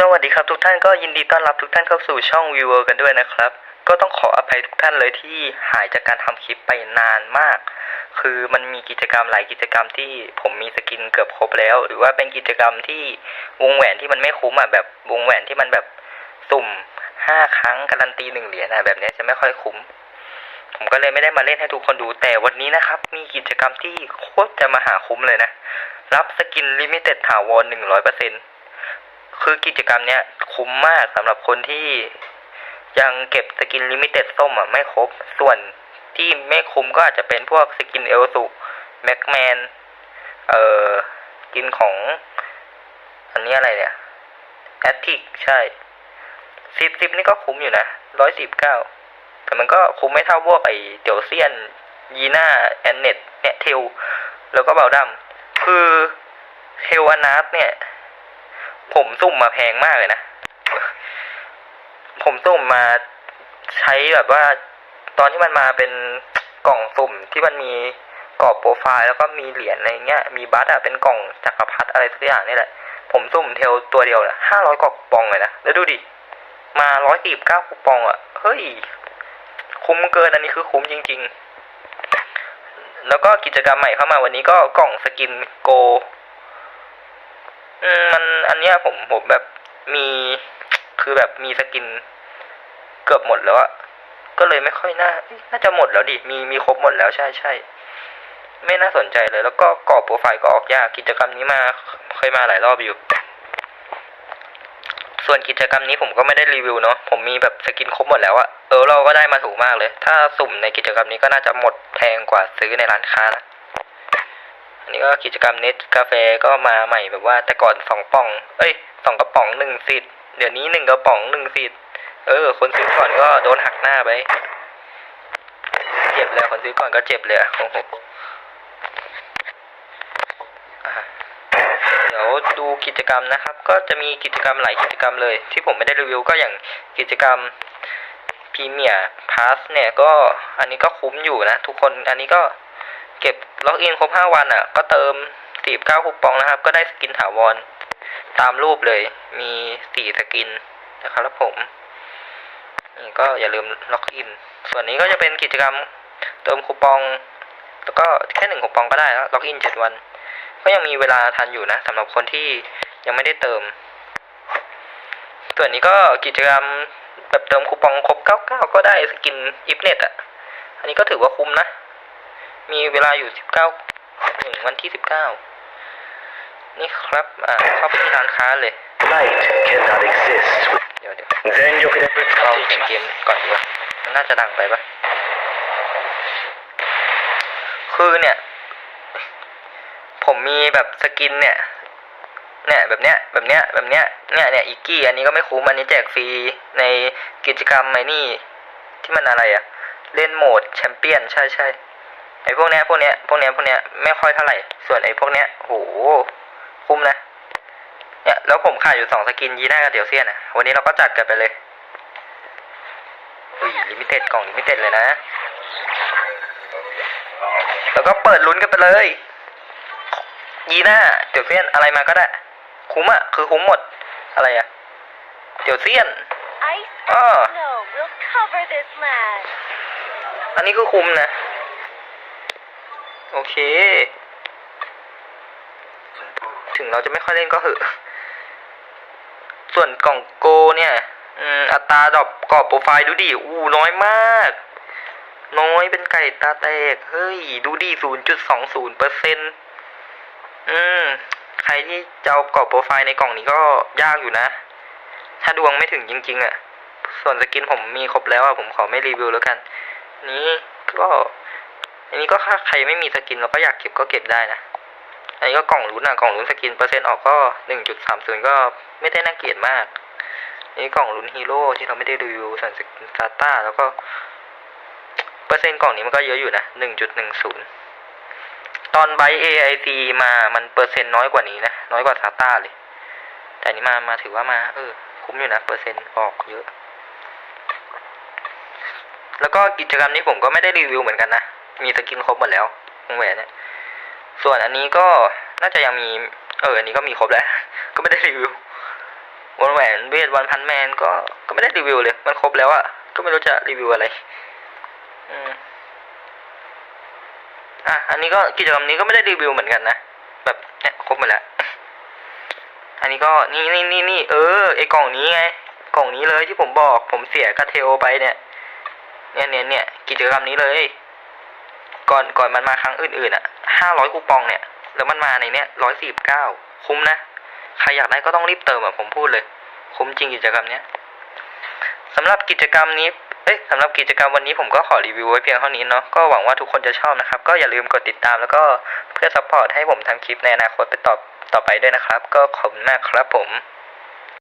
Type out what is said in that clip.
สวัสดีครับทุกท่านก็ยินดีต้อนรับทุกท่านเข้าสู่ช่อง v i e w e r กันด้วยนะครับ ก็ต้องขออภัยทุกท่านเลยที่หายจากการทำคลิปไปนานมาก คือมันมีกิจกรรมหลายกิจกรรมที่ผมมีสกินเกือบครบแล้ว หรือว่าเป็นกิจกรรมที่วงแหวนที่มันไม่คุ้มอะแบบวงแหวนที่มันแบบสุ่มห้าครั้งการันตีหนึ่งเหรียญอะแบบนี้จะไม่ค่อยคุ้ม ผมก็เลยไม่ได้มาเล่นให้ทุกคนดูแต่วันนี้นะครับ มีกิจกรรมที่โคตรจะมาหาคุ้มเลยนะ รับสกินลิมิเต็ดถาวรหนึ่งร้อยเปอร์เซ็นต์ คือกิจกรรมเนี้ยคุ้มมากสำหรับคนที่ยังเก็บสกินลิมิเต็ดส้มอะไม่ครบ ส่วนที่ไม่คุ้มก็อาจจะเป็นพวกสกินเอลสุแม็กแมน เอ่อสกินของ อันนี้อะไรเนี่ยแอตติกใช่สิบสิบนี่ก็คุ้มอยู่นะร้อยสิบเก้าแต่มันก็คุ้มไม่เท่าพวกไอเตียวเซียน ยีน่า แอนเน็ตเนี่ยเทล แล้วก็เบลดัมคือเทลอนาสเนี่ย ผมสุ่มมาแพงมากเลยนะ ผมสุ่มมาใช้แบบว่า ตอนที่มันมาเป็นกล่องสุ่มที่มันมีกรอบโปรไฟล์แล้วก็มีเหรียญอะไรเงี้ย มีบัตรอะเป็นกล่องจักรพรรดิอะไรสักอย่างนี่แหละ ผมสุ่มเทลตัวเดียวนะห้าร้อยกว่าปองเลยนะ แล้วดูดิ มาร้อยสี่สิบเก้าคูปองอะเฮ้ย คุ้มเกินอันนี้คือคุ้มจริง ๆ แล้วก็กิจกรรมใหม่เข้ามาวันนี้ก็กล่องสกินโก มันอันเนี้ยผมผมแบบมีคือแบบมีสกินเกือบหมดแล้วอะก็เลยไม่ค่อยน่า น่าจะหมดแล้วดิ มีมีครบหมดแล้วใช่ใช่ไม่น่าสนใจเลย แล้วก็กรอบโปรไฟล์ก็ออกยากกิจกรรมนี้มาเคยมาหลายรอบอยู่ ส่วนกิจกรรมนี้ผมก็ไม่ได้รีวิวเนาะผมมีแบบสกินครบหมดแล้วอะเออเราก็ได้มาถูกมากเลย ถ้าสุ่มในกิจกรรมนี้ก็น่าจะหมดแพงกว่าซื้อในร้านค้านะ อันนี้ก็กิจกรรมเน็ตกาแฟก็มาใหม่แบบว่าแต่ก่อนสองป่อง เอ้ยสองกระป๋องหนึ่งสิทธิ์เดี๋ยวนี้หนึ่งกระป๋องหนึ่งสิทธิ์เออ คนซื้อก่อนก็โดนหักหน้าไป เจ็บเลยคนซื้อก่อนก็เจ็บเลยโอ้โหเดี๋ยวดูกิจกรรมนะครับ ก็จะมีกิจกรรมหลายกิจกรรมเลย ที่ผมไม่ได้รีวิวก็อย่างกิจกรรมพรีเมียร์พาสเนี่ยก็อันนี้ก็คุ้มอยู่นะ ทุกคนอันนี้ก็ เก็บล็อกอินครบ5วันอะ ก็เติม49คูปองนะครับ ก็ได้สกินถาวร ตามรูปเลย มี4สกินนะครับผมนี่ก็อย่าลืมล็อกอิน ส่วนนี้ก็จะเป็นกิจกรรมเติมคูปอง แล้วก็แค่หนึ่งคูปองก็ได้แล้วล็อกอิน7วัน ก็ยังมีเวลาทันอยู่นะสำหรับคนที่ยังไม่ได้เติม ส่วนนี้ก็กิจกรรมแบบเติมคูปองครบ 99 ก็ได้สกินอิฟเน็ตอะ อันนี้ก็ถือว่าคุ้มนะ มีเวลาอยู่สิบเก้าถึงวันที่สิบเก้านี่ครับอ่าเข้าไปที่ร้านค้าเลย Light cannot exist เดี๋ยวเดี๋ยว Then you can เราเห็นเกมก่อนดีกว่ามันน่าจะดังไปปะคือเนี่ย ผมมีแบบสกินเนี่ยเนี่ยแบบเนี้ยแบบเนี้ยแบบเนี้ยเนี่ยเนี่ยอีกกี้อันนี้ก็ไม่คุ้มอันนี้แจกฟรีในกิจกรรมไอ้นี่ ที่มันอะไรอะเล่นโหมดแชมเปี้ยนใช่ใช่ ไอ้พวกเนี้ยพวกเนี้ยพวกเนี้ยพวกเนี้ยไม่ค่อยเท่าไหร่ ส่วนไอ้พวกเนี้ยโหคุ้มนะ เนี่ยแล้วผมขายอยู่สองสกินยีน่ากับเดียวเซียนอะ วันนี้เราก็จัดกันไปเลยอุ้ยลิมิเต็ดกล่องลิมิเต็ดเลยนะ แล้วก็เปิดลุ้นกันไปเลย ยีน่าเดี๋ยวเซียนอะไรมาก็ได้ คุ้มอะคือคุ้มหมดอะไรอะเดี๋ยวเซียน Ice Ah. and snow will cover this land. อันนี้คือคุ้มนะ โอเค ถึงเราจะไม่ค่อยเล่นก็เหอะ ส่วนกล่องโกเนี่ยอัตราดรอปกรอบโปรไฟล์ดูดิอู้น้อยมาก น้อยเป็นไก่ตาแตก เฮ้ย ดูดิศูนย์จุดสองศูนย์เปอร์เซ็นอืม ใครที่จะเอากรอบโปรไฟล์ในกล่องนี้ก็ยากอยู่นะ ถ้าดวงไม่ถึงจริง ๆอะ่ะ ส่วนสกินผมมีครบแล้วอะ่ะผมขอไม่รีวิวแล้วกัน นี้ก็ อันนี้ก็ถ้าใครไม่มีสกินเราก็อยากเก็บก็เก็บได้นะ อันนี้ก็กล่องลุ้นอะกล่องลุ้นสกินเปอร์เซ็นต์ออกก็หนึ่งจุดสามศูนย์ก็ไม่ได้น่าเกลียดมาก อันนี้กล่องลุ้นฮีโร่ที่เราไม่ได้รีวิวส่วนสกินซาต้าแล้วก็เปอร์เซ็นต์กล่องนี้มันก็เยอะอยู่นะหนึ่งจุดหนึ่งศูนย์ตอนไบเอไอซีมามันเปอร์เซ็นต์น้อยกว่านี้นะน้อยกว่าซาต้าเลย แต่อันนี้มามาถือว่ามาเออคุ้มอยู่นะเปอร์เซ็นต์ออกเยอะ แล้วก็กิจกรรมนี้ผมก็ไม่ได้รีวิวเหมือนกันนะ มีสกินครบหมดแล้ววงแหวนเนี่ย ส่วนอันนี้ก็น่าจะยังมี เออ อันนี้ก็มีครบแล้ว ก็ไม่ได้รีวิววงแหวนเวทวันพันแมนก็ก็ไม่ได้รีวิวเลย มันครบแล้วอะก็ไม่รู้จะรีวิวอะไร อืมอะ อันนี้ก็กิจกรรมนี้ก็ไม่ได้รีวิวเหมือนกันนะ แบบเนี่ยครบหมดแล้ว อันนี้ก็นี่นี่นี่นี่เออไอกล่องนี้ไง กล่องนี้เลยที่ผมบอก ผมเสียกระเทลไปเนี่ย เนี่ยเนี่ยเนี่ยกิจกรรมนี้เลย ก่อนก่อนมันมาครั้งอื่นๆอะห้าร้อยคูปองเนี่ย แล้วมันมาในเนี้ยร้อยสี่สิบเก้าคุ้มนะ ใครอยากได้ก็ต้องรีบเติมอะผมพูดเลย คุ้มจริงกิจกรรมเนี้ยสำหรับกิจกรรมนี้เอ้ยสำหรับกิจกรรมวันนี้ผมก็ขอรีวิวไว้เพียงเท่านี้เนาะก็หวังว่าทุกคนจะชอบนะครับ ก็อย่าลืมกดติดตามแล้วก็เพื่อซัพพอร์ตให้ผมทำคลิปในอนาคตไปต่อต่อไปด้วยนะครับ ก็ขอบคุณมากครับผม